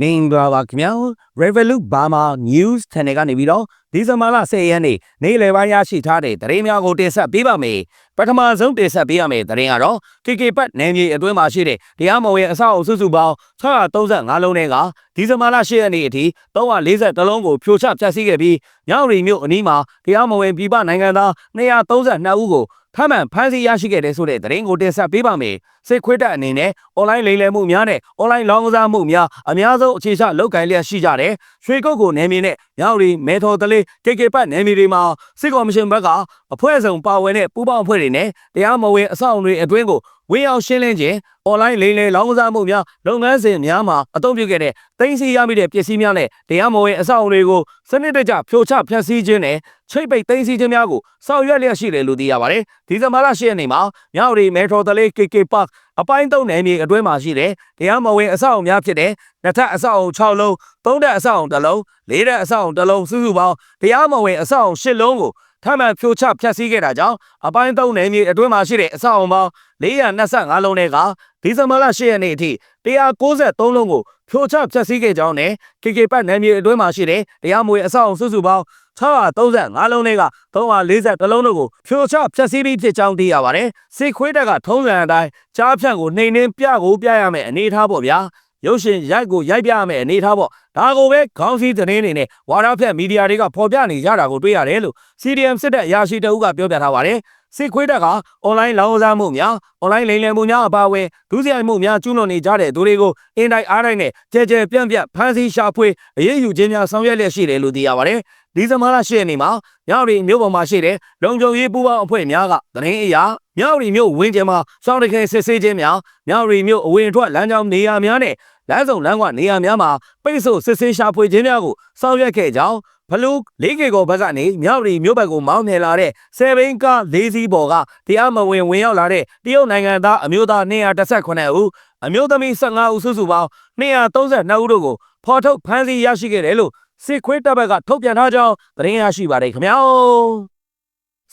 မင်္ဂလာပါခင်ဗျာ Revolut Burma News Channel ကနေပြီးတော့ဒီဇင်ဘာလ10ရက်နေ့နေ့လယ်ပိုင်းရရှိထားတဲ့သတင်းများကိုတင်ဆက်ပေးပါမယ်ပထမဆုံးတင်ဆက်ပေးရမယ့်သတင်းကတော့ KK ပတ်နယ်မြေအတွင်းမှာရှိတဲ့တရားမဝင်အဆောက်အအုံစုစုပေါင်း635လုံးနဲ့ကဒီဇင်ဘာလ10ရက်နေ့အထိ340လုံးကိုဖြိုချဖျက်ဆီးခဲ့ပြီးညောင်ရီမြို့အနီးမှာတရားမဝင်ပြည်ပနိုင်ငံသား232ဦးကိုထပ်မံဖမ်းဆီးရရှိခဲ့တဲ့ဆိုတဲ့သတင်းကိုတင်ဆက်ပေးပါမယ်စစ်ခွေးတပ်အနေနဲ့ online လိမ်လည်မှုများနဲ့ online လောင်းကစားမှုများအများဆုံးအခြေချလောက်ကိုင်လျက်ရှိကြတယ်ရွှေကုတ်ကိုနယ်မြေနဲ့ညောင်ရီမဲထော်တလေး KK ပတ်နယ်မြေတွေမှာစစ်ကော်မရှင်ဘက်ကအဖွဲ့စုံပါဝင်တဲ့ပူးပေါင်းအဖွဲ့တွေနဲ့တရားမဝင်အဆောက်အုံတွေအတွင်းကိုဝင်းအောင်ရှင်းလင်းခြင်း online လိမ်လည်လောင်းကစားမှုများလုပ်ငန်းစဉ်များမှာအသုံးပြုခဲ့တဲ့တင်စီရမိတဲ့ပစ္စည်းများနဲ့တရားမဝင်အဆောက်အုံတွေကိုစနစ်တကျဖြိုချဖျက်ဆီးခြင်းနဲ့ချိတ်ပိတ်တင်စီခြင်းများကိုဆောင်ရွက်လျက်ရှိတယ်လို့သိရပါတယ်ဒီဇင်ဘာလ10ရက်နေ့မှာမြောက်ရီမဲထော်တလေး KK Park အပိုင်းသုံးနယ်မြေအတွင်းမှာရှိတဲ့တရားမဝင်အဆောက်အုံများဖြစ်တဲ့နှစ်ထပ်အဆောက်အုံ6လုံးသုံးထပ်အဆောက်အုံတစ်လုံးလေးထပ်အဆောက်အုံတစ်လုံးစုစုပေါင်းတရားမဝင်အဆောက်အုံ10လုံးကို ထပ်မံဖြိုချဖျက်ဆီးခဲ့တာကြောင့်အပိုင်းသုံးနယ်မြေအတွင်းမှာရှိတဲ့အဆောက်အုံပေါင်း425လုံးနဲ့ကဒီဇင်ဘာလ10ရက်နေ့အထိ193လုံးကိုဖြိုချဖျက်ဆီးခဲ့ကြောင်းနဲ့ KK ပတ်နယ်မြေအတွင်းမှာရှိတဲ့တရားမဝင်အဆောက်အုံစုစုပေါင်း635လုံးနဲ့က340လုံးတို့ကိုဖြိုချဖျက်ဆီးပြီးဖြစ်ကြောင်းသိရပါတယ်။စစ်ခွေးတပ်ကထုံးစံအတိုင်းကြားဖြန့်ကိုနှိမ်နှင်းပြကိုပြရမယ်အနေထားပေါ့ဗျာ။ ရုပ်ရှင်ရိုက်ကိုရိုက်ပြရမယ်အနေထားပေါ့ဒါကိုပဲခေါင်းစည်းသတင်းတွေနဲ့ဝါဒဖြန့်မီဒီယာတွေကဖော်ပြနေကြတာကိုတွေ့ရတယ်လို့ CDM စစ်တပ်အရာရှိတအုပ်ကပြောပြထားပါတယ် စစ်ခွေးတပ်က online လောင်းကစားမှုများ online လိမ်လည်မှုများအပါအဝင်ဒုစရိုက်မှုများကျူးလွန်နေကြတဲ့သူတွေကိုအင်တိုင်းအားတိုင်းနဲ့ကြဲကြဲပြန့်ပြန့်ဖမ်းဆီးရှာဖွေအရေးယူခြင်းများဆောင်ရွက်လျက်ရှိတယ်လို့သိရပါတယ်ဒီဇင်ဘာလ10ရက်နေ့မှာမြောက်ရီမြို့ပေါ်မှာရှိတဲ့လုံခြုံရေးပူးပေါင်းအဖွဲ့များကသတင်းအရာမြောက်ရီမြို့ဝင်းကျင်မှာစောင့်တခဲစစ်ဆေးခြင်းများမြောက်ရီမြို့အဝင်အထွက်လမ်းကြောင်းနေရာများနဲ့ လမ်းစုံလမ်းကနေရာများမှာပိတ်ဆို့စစ်ဆေးရှာဖွေခြင်းများကိုဆောင်ရွက်ခဲ့ကြောင်းဘလူးလေးကေကောဘက်ကနေမြောက်ရီမြို့ဘက်ကိုမောင်းနှင်လာတဲ့ဆယ်ဘင်းကားလေးစီးပေါ်ကတရားမဝင်ဝင်ရောက်လာတဲ့တရုတ်နိုင်ငံသားအမျိုးသား218ဦးအမျိုးသမီး15ဦးစုစုပေါင်း232ဦးတို့ကိုဖော်ထုတ်ဖမ်းဆီးရရှိခဲ့တယ်လို့စစ်ခွေးတပ်ဘက်ကထုတ်ပြန်ထားကြောင်းသတင်းရရှိပါတယ်ခင်ဗျာ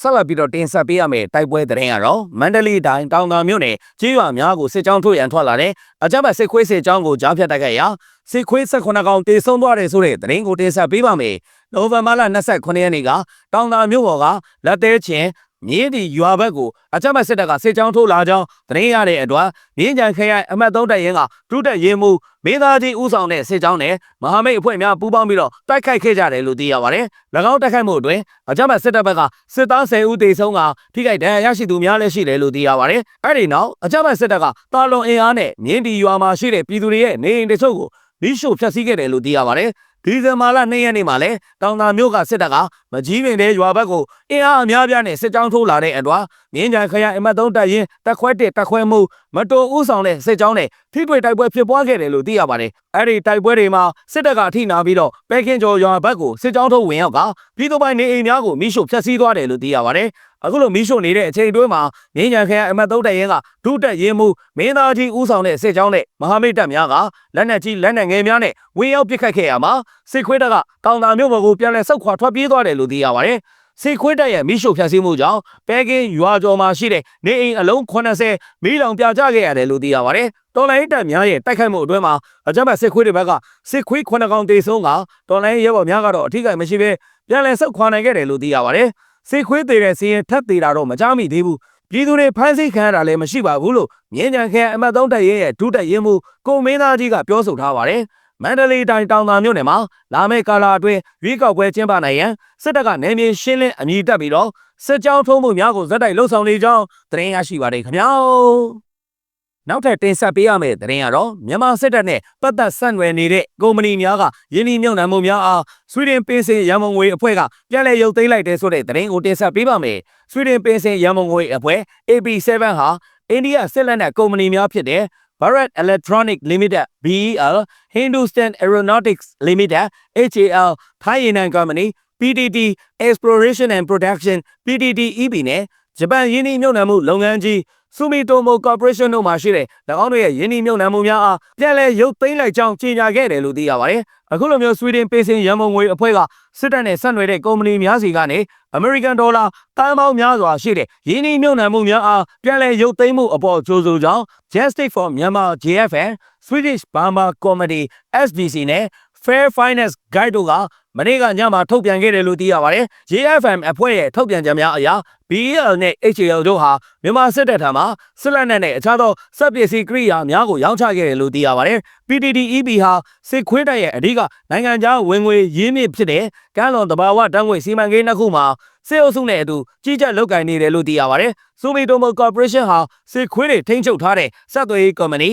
ဆက်လက်ပြီးတော့တင်ဆက်ပေးရမယ့်တိုက်ပွဲသတင်းကတော့မန္တလေးတိုင်းတောင်သာမြို့နယ်ကြေးရွာများကိုစစ်ကြောင်းထုတ်ရန်ထွက်လာတဲ့အကြမ်းဖက်စစ်ခွေးစစ်ကြောင်းကိုကြားဖြတ်တိုက်ခိုက်ရာစစ်ခွေး18ကောင်တေဆုံးသွားတယ်ဆိုတဲ့သတင်းကိုတင်ဆက်ပေးပါမယ်။နိုဝင်ဘာလ29ရက်နေ့ကတောင်သာမြို့ပေါ်ကလက်သေးချင်း မြင်းဒီရွာဘက်ကိုအကြမ်းဖက်စစ်တပ်ကစစ်ကြောင်းထိုးလာကြောင်းသတင်းရတဲ့အတွက်မြင်းကြံခရိုင်အမှတ်3တပ်ရင်းကဒုတပ်ရင်းမှုမင်းသားကြီးဦးဆောင်တဲ့စစ်ကြောင်းနဲ့မဟာမိတ်အဖွဲ့များပူးပေါင်းပြီးတော့တိုက်ခိုက်ခဲ့ကြတယ်လို့သိရပါတယ်။၎င်းတိုက်ခိုက်မှုအတွင်းအကြမ်းဖက်စစ်တပ်ဘက်ကစစ်သား10ဦးသေဆုံးကထိခိုက်ဒဏ်ရာရရှိသူများလည်းရှိတယ်လို့သိရပါတယ်။အဲ့ဒီနောက်အကြမ်းဖက်စစ်တပ်ကတာလွန်အင်အားနဲ့မြင်းဒီရွာမှာရှိတဲ့ပြည်သူတွေရဲ့နေအိမ်တချို့ကိုမိရှို့ဖျက်ဆီးခဲ့တယ်လို့သိရပါတယ်။ ဒီဇင်ဘာလ2ရက်နေ့မှာလဲတောင်သာမြို့ကစစ်တပ်ကမကြီးပင်တဲ့ရွာဘက်ကိုအင်အားအများပြားနဲ့စစ်ကြောင်းထိုးလာတဲ့အတွက်မြင်းကြံခရိုင်အမတ်3တပ်ရင်းတက်ခွဲ1တက်ခွဲမှုမတော်ဦးဆောင်တဲ့စစ်ကြောင်းနဲ့ထိတွေ့တိုက်ပွဲဖြစ်ပွားခဲ့တယ်လို့သိရပါတယ်။အဲ့ဒီတိုက်ပွဲတွေမှာစစ်တပ်ကအထိနာပြီးတော့ပဲခင်းကျော်ရွာဘက်ကိုစစ်ကြောင်းထိုးဝင်ရောက်ကပြည်သူပိုင်နေအိမ်များကိုမိရှို့ဖျက်ဆီးသွားတယ်လို့သိရပါတယ်။အခုလိုမီးရှို့နေတဲ့အချိန်တွင်းမှာမြင်းကြံခရိုင်အမတ်သုံးတပ်ရင်းကဒုတက်ရင်မှုမင်းသားကြီးဦးဆောင်တဲ့စစ်ကြောင်းနဲ့မဟာမိတ်တပ်များကလက်နက်ကြီးလက်နက်ငယ်များနဲ့ဝင်ရောက်ပစ်ခတ်ခဲ့ရမှာစစ်ခွေးတပ်ကကောင်တာမြို့ပေါ်ကိုပြန်လည်ဆုတ်ခွာထွက်ပြေးသွားတယ်လို့သိရပါတယ် စေခွေးတပ်ရဲ့မိရှုဖျက်ဆီးမှုကြောင့်ပဲကင်းရွာကျော်မှာရှိတဲ့နေအိမ်အလုံး80မီးလောင်ပြာကျခဲ့ရတယ်လို့သိရပါတယ်။တော်လိုင်းတပ်များရဲ့တိုက်ခိုက်မှုအတွင်းမှာအကြမ်းဖက်စစ်ခွေးတွေဘက်ကစစ်ခွေး9ကောင်တေဆုံးကတော်လိုင်းရဲဘော်များကတော့အထိကိမရှိဘဲပြန်လည်ဆုတ်ခွာနိုင်ခဲ့တယ်လို့သိရပါတယ်။စေခွေးသေးတဲ့စီရင်ထက်သေးတာတော့မကြားမိသေးဘူးပြည်သူတွေဖမ်းဆီးခံရတာလည်းမရှိပါဘူးလို့မြင်းကြံခဲအမတ်သုံးတပ်ရဲရဲ့ဒုတပ်ရင်းမှုကိုမင်းသားကြီးကပြောဆိုထားပါတယ် မန္တလေးတိုင်းတောင်သာမြို့နယ်မှာလာမယ့်ကာလအတွင်းရွေးကောက်ပွဲကျင်းပနိုင်ရန်စစ်တပ်ကနေမြေရှင်းလင်းအမည်တက်ပြီးတော့စစ်ကြောင်းထုံးမှုများကိုဇက်တိုက်လှုပ်ဆောင်နေကြောင်းသတင်းရရှိပါတယ်ခင်ဗျာနောက်ထပ်တင်ဆက်ပေးရမယ့်သတင်းကတော့မြန်မာစစ်တပ်နဲ့ပတ်သက်ဆက်နွယ်နေတဲ့ကုမ္ပဏီများကယင်းဒီမြုံနှံမှုများအားဆွီဒင်ပင်စင်ရန်မုံငွေအဖွဲ့ကပြန်လည်ရုပ်သိမ်းလိုက်တဲ့ဆိုတဲ့သတင်းကိုတင်ဆက်ပေးပါမယ်။ဆွီဒင်ပင်စင်ရန်မုံငွေအဖွဲ့ AP7 ဟာအိန္ဒိယစစ်လက်နက်ကုမ္ပဏီများဖြစ်တဲ့ Bharat Electronic Limited BEL Hindustan Aeronautics Limited HAL Thai Union Company PTT Exploration and Production PTT EB နဲ့ဂျပန်ယင်းနှိမ့်မြုပ်နှံမှုလုပ်ငန်းကြီး Sumitomo Corporation တို့မှရှိတဲ့၎င်းတို့ရဲ့ယင်းနှိမ့်မြုပ်နှံမှုများအားပြန်လည်ရုပ်သိမ်းလိုက်ကြောင်းကြေညာခဲ့တယ်လို့သိရပါတယ်။အခုလိုမျိုး Sweden ပေးစင်ရန်ပုံငွေအဖွဲ့ကစစ်တပ်နဲ့ဆက်နွယ်တဲ့ကုမ္ပဏီများစီကနေ American Dollar တန်ပေါင်းများစွာရှိတဲ့ယင်းနှိမ့်မြုပ်နှံမှုများအားပြန်လည်ရုပ်သိမ်းမှုအပေါ်ကြိုးဆိုကြောင်း Justice for Myanmar JFN Swedish Burma Committee SBC နဲ့ Fair Finance Guide တို့ကမနေ့ကညမှာထုတ်ပြန်ခဲ့တယ်လို့သိရပါတယ်။ JFM အဖွဲ့ရဲ့ထုတ်ပြန်ချက်များအရ BL နဲ့ HAL တို့ဟာမြန်မာစစ်တပ်ထံမှစစ်လက်နက်နဲ့အခြားသောစက်ပစ္စည်းကိရိယာများကိုရောင်းချခဲ့တယ်လို့သိရပါတယ်။ PTTEB ဟာစစ်ခွေးတပ်ရဲ့အဓိကနိုင်ငံခြားဝင်ငွေရင်းမြစ်ဖြစ်တဲ့ကမ်းလွန်တဘာဝတန်းငွေစီမံကိန်းတစ်ခုမှာစစ်အုပ်စုနဲ့အတူကြီးကြပ်လုပ်ကိုင်နေတယ်လို့သိရပါတယ်။ Sumitomo Corporation ဟာစစ်ခွေးတွေထိန်းချုပ်ထားတဲ့စက်သွေးရေးကုမ္ပဏီ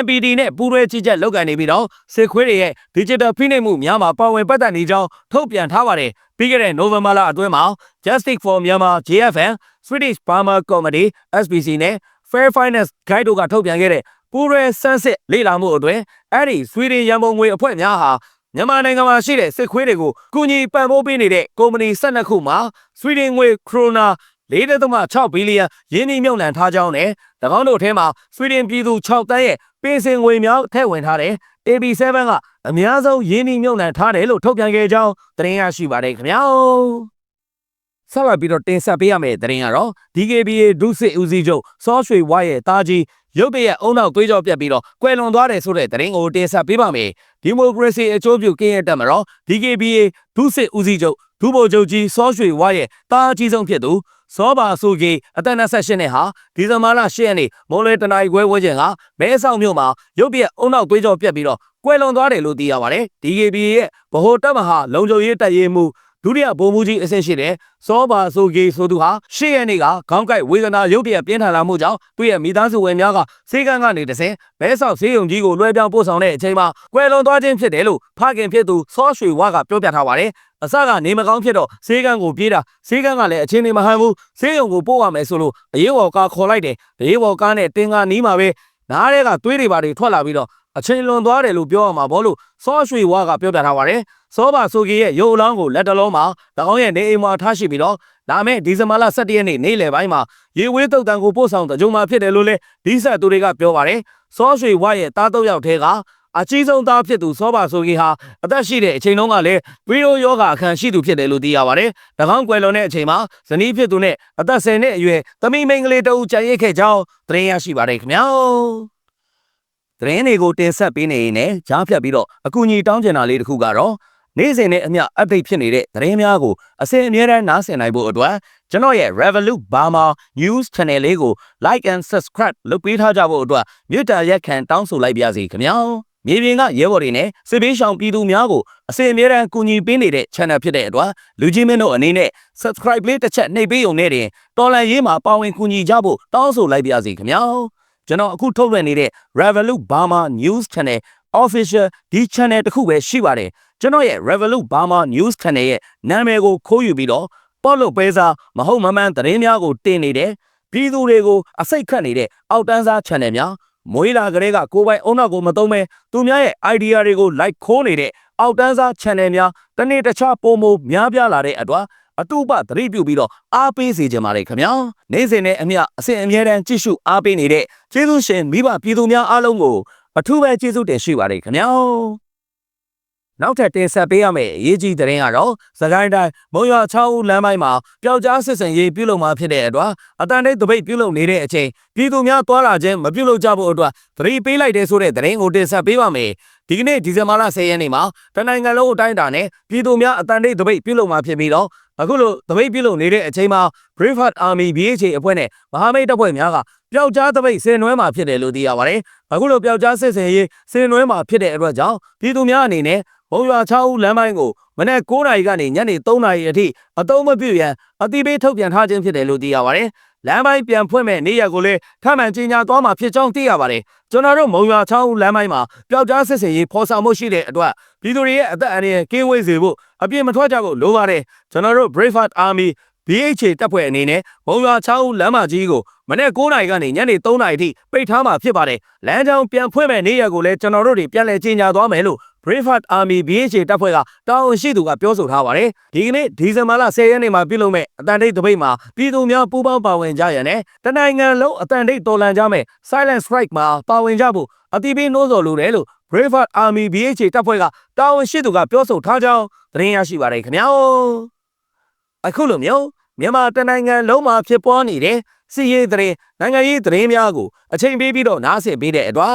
MPD နဲ့ပူးတွဲကြီးကြပ်လုပ်ကိုင်နေပြီးတော့စစ်ခွေးတွေရဲ့ digital ဖိနှိပ်မှုများမှာပါဝင်ပတ်သက်နေကြောင်းထုတ်ပြန်ထားပါတယ်။ပြီးခဲ့တဲ့နိုဝင်ဘာလအတွင်းမှာ Justice for Myanmar JFN Swedish Burma Committee SBC နဲ့ Fair Finance Guide တို့ကထုတ်ပြန်ခဲ့တဲ့ပူးတွဲစမ်းစစ်လေ့လာမှုအတွင်းအဲ့ဒီဆွေဒင်ရန်ပုံငွေအဖွဲ့များဟာမြန်မာနိုင်ငံမှာရှိတဲ့စစ်ခွေးတွေကိုကူညီပံ့ပိုးပေးနေတဲ့ကုမ္ပဏီ12ခုမှာဆွေဒင်ငွေခရိုနာ 4.6ဘီလီယံယင်းနှိမ့်မြုပ်နှံထားကြောင်းနဲ့၎င်းတို့ထဲမှာဆွေဒင်ပြည်သူ6တန်းရဲ့ပင်စင်ငွေများထည့်ဝင်ထားတဲ့ AB7 ကအများဆုံးယင်းနှိမ့်မြုပ်နှံထားတယ်လို့ထုတ်ပြန်ခဲ့ကြောင်းသတင်းရရှိပါတယ်ခင်ဗျာဆက်လက်ပြီးတော့တင်ဆက်ပေးရမယ့်သတင်းကတော့ DKBA ဒုစစ်ဦးစီးချုပ်စောရွှေဝါရဲ့တာကြီးရုပ်တရက်အုံနောက်သွေးကြောပြက်ပြီးတော့ကွယ်လွန်သွားတယ်ဆိုတဲ့သတင်းကိုတင်ဆက်ပေးပါမယ်ဒီမိုကရေစီအကျိုးပြုကင်းရဲ့တက်မှာတော့ DKBA ဒုစစ်ဦးစီးချုပ်ဒုဗိုလ်ချုပ်ကြီးစောရွှေဝါရဲ့တာအကြီးဆုံးဖြစ်သူ စောပါဆိုကြီးအသက်28နှစ်ဟာဒီဇင်ဘာလ10ရက်နေ့မိုးလေတနအီခွဲဝန်းကျင်ကမဲဆောက်မြို့မှာရုပ်တရက်အုံနောက်သွေးကြောပြက်ပြီးတော့ကွယ်လွန်သွားတယ်လို့သိရပါတယ် DKBA ရဲ့ဗဟိုတပ်မဟာလုံခြုံရေးတပ်ရေးမှု ဒုတိယဗိုလ်မှူးကြီးအဆင့်ရှိတဲ့စောပါဆိုဂေဆိုသူဟာရှေ့ရက်နေ့ကခေါင်းကိုက်ဝေဒနာရုပ်တရက်ပြင်းထန်လာမှုကြောင့်သူ့ရဲ့မိသားစုဝင်များကစေကန်းကနေတဆင်ဘဲဆောက်ဆေးရုံကြီးကိုလွှဲပြောင်းပို့ဆောင်တဲ့အချိန်မှာကွယ်လွန်သွားခြင်းဖြစ်တယ်လို့ဖခင်ဖြစ်သူစောရွှေဝါကပြောပြထားပါတယ်အစကနေမကောင်းဖြစ်တော့ဆေးကန်းကိုပြေးတာဆေးကန်းကလည်းအချင်းနေမဟန်ဘူးဆေးရုံကိုပို့ရမယ်ဆိုလို့အရေးပေါ်ကားခေါ်လိုက်တယ်အရေးပေါ်ကားနဲ့တင်ကားနီးမှာပဲနားထဲကသွေးတွေပါတွေထွက်လာပြီးတော့ အချင်းလွန်သွားတယ်လို့ပြောရမှာဘောလို့စောရွှေဝါကပြောပြထားပါတယ်စောပါဆိုကြီးရဲ့ရုပ်အလောင်းကိုလက်တလုံးမှာ၎င်းရဲ့နေအိမ်မှာထားရှိပြီးတော့လာမယ့်ဒီဇင်ဘာလ17ရက်နေ့နေ့လယ်ပိုင်းမှာရေဝေးတုတ်တန်ကိုပို့ဆောင်တကြုံမှာဖြစ်တယ်လို့လည်းဒီဆက်သူတွေကပြောပါတယ်စောရွှေဝါရဲ့တားတုပ်ယောက်ထဲကအကြီးဆုံးသားဖြစ်သူစောပါဆိုကြီးဟာအသက်ရှိတဲ့အချိန်တုန်းကလည်းဗီရိုယောဂအခမ်းရှိသူဖြစ်တယ်လို့သိရပါတယ်။၎င်းကွယ်လွန်တဲ့အချိန်မှာဇနီးဖြစ်သူနဲ့အသက်10နှစ်အရွယ်သမီးမိန်းကလေးတဦးကြံရစ်ခဲ့ကြောင်းသတင်းရရှိပါတယ်ခင်ဗျာ။ သတင်းတွေကိုတင်ဆက်ပေးနေရင်လည်းကြားဖြတ်ပြီးတော့အကူအညီတောင်းချင်တာလေးတစ်ခုကတော့နေ့စဉ်နဲ့အမျှ update ဖြစ်နေတဲ့သတင်းများကိုအစဉ်အမြဲတမ်းနားဆင်နိုင်ဖို့အတွက်ကျွန်တော်ရဲ့ Revolut Burma News Channel လေးကို like and subscribe လုပ်ပေးထားကြဖို့အတွက်မြစ်တာရက်ခံတောင်းဆိုလိုက်ပါစီခင်ဗျာ။မြေပြင်ကရဲဘော်တွေနဲ့စစ်ပေးရှောင်ပြည်သူများကိုအစဉ်အမြဲတမ်းကူညီပေးနေတဲ့ channel ဖြစ်တဲ့အတွက်လူကြီးမင်းတို့အနေနဲ့ subscribe လေးတစ်ချက်နှိပ်ပေးုံနဲ့တင်တော်လန်ရေးမှာပါဝင်ကူညီကြဖို့တောင်းဆိုလိုက်ပါစီခင်ဗျာ ကျွန်တော်အခုထုတ်လွှင့်နေတဲ့ Revolut Burma News Channel official ဒီ channel တစ်ခုပဲရှိပါတယ်ကျွန်တော်ရဲ့ Revolut Burma News Channel ရဲ့နာမည်ကိုခိုးယူပြီးတော့ပေါ့လို့ပဲစားမဟုတ်မမှန်သတင်းများကိုတင်နေတယ်ပြည်သူတွေကိုအစိတ်ခတ်နေတဲ့အောက်တန်းစား channel များမွေးလာကလေးကကိုယ်ပိုင်အုံနောက်ကိုမသုံးမဲသူများရဲ့ idea တွေကို like ခိုးနေတဲ့အောက်တန်းစား channel များတနေ့တခြားပုံမများပြားလာတဲ့အတွက် အတူပသတိပြုပြီးတော့အားပေးစေချင်ပါတယ်ခင်ဗျာနေ့စဉ်နဲ့အမျှအစဉ်အမြဲတမ်းကြည့်ရှုအားပေးနေတဲ့ကျေးဇူးရှင်မိဘပြည်သူများအားလုံးကိုအထူးပဲကျေးဇူးတင်ရှိပါတယ်ခင်ဗျာနောက်ထပ်တင်ဆက်ပေးရမယ့်အရေးကြီးသတင်းကတော့စကိုင်းတိုင်းမုံရွာ6ဦးလမ်းပိုင်းမှာပျောက်ကြားစစ်စင်ရေးပြုလုပ်မှာဖြစ်တဲ့အတွက်အတန်တိတ်တပိတ်ပြုလုပ်နေတဲ့အချိန်ပြည်သူများတွာလာခြင်းမပြုလုပ်ကြဖို့အတွက်သတိပေးလိုက်တဲ့ဆိုတဲ့သတင်းကိုတင်ဆက်ပေးပါမယ်ဒီကနေ့ဒီဇင်ဘာလ10ရက်နေ့မှာတနိုင်ငံလုံးအတိုင်းအတာနဲ့ပြည်သူများအတန်တိတ်တပိတ်ပြုလုပ်မှာဖြစ်ပြီးတော့အခုလိုတပိတ်ပြုလုပ်နေတဲ့အချိန်မှာ Brave Heart Army BHA အဖွဲ့နဲ့မဟာမိတ်တပ်ဖွဲ့များကပျောက်ကြားတပိတ်ဆင်နွှဲမှာဖြစ်တယ်လို့သိရပါတယ်အခုလိုပျောက်ကြားစစ်စင်ရေးဆင်နွှဲမှာဖြစ်တဲ့အတွက်ကြောင့်ပြည်သူများအနေနဲ့ ဘုံရွာ6ဦးလမ်းပိုင်းကိုမနေ့9နာရီကနေညနေ3နာရီအထိအတုံးမပြုတ်ရန်အတိပေးထုတ်ပြန်ထားခြင်းဖြစ်တယ်လို့သိရပါတယ်။လမ်းပိုင်းပြန်ဖွင့်မဲ့နေ့ရက်ကိုလည်းထပ်မံကြီးညာသွားမှာဖြစ်ကြောင်းသိရပါတယ်။ကျွန်တော်တို့မုံရွာ6ဦးလမ်းပိုင်းမှာပျောက်ကြားစစ်စင်ရေးဖော်ဆောင်မှုရှိတဲ့အတွက်ပြည်သူတွေရဲ့အသက်အန္တရာယ်ကင်းဝေးစေဖို့အပြည့်မထွက်ကြဖို့လိုပါတယ်။ကျွန်တော်တို့ Brave Heart Army BHA တပ်ဖွဲ့အနေနဲ့ဘုံရွာ6ဦးလမ်းမကြီးကိုမနေ့9နာရီကနေညနေ3နာရီထိပိတ်ထားမှာဖြစ်ပါတယ်။လမ်းကြောင်းပြန်ဖွင့်မဲ့နေ့ရက်ကိုလည်းကျွန်တော်တို့တွေပြန်လည်ကြီးညာသွားမယ်လို့ Braveheart Army BHA တပ်ဖွဲ့ကတာဝန်ရှိသူကပြောဆိုထားပါတယ်ဒီကနေ့ဒီဇင်ဘာလ10ရက်နေ့မှာပြုလုပ်မဲ့အတန်တိတ်တပိတ်မှာပြည်သူများပူးပေါင်းပါဝင်ကြရတဲ့တနိုင်ငံလုံးအတန်တိတ်တော်လှန်ကြမဲ့ Silent Strike မှာပါဝင်ကြဖို့အတိပေးနှိုးဆော်လိုတယ်လို့ Braveheart Army BHA တပ်ဖွဲ့ကတာဝန်ရှိသူကပြောဆိုထားကြောင်းသတင်းရရှိပါတယ်ခင်ဗျာအခုလိုမျိုးမြန်မာတနိုင်ငံလုံးမှာဖြစ်ပွားနေတဲ့စီရေးသတင်းနိုင်ငံရေးသတင်းများကိုအချိန်ပေးပြီးတော့နားဆင်ပေးတဲ့အတွက်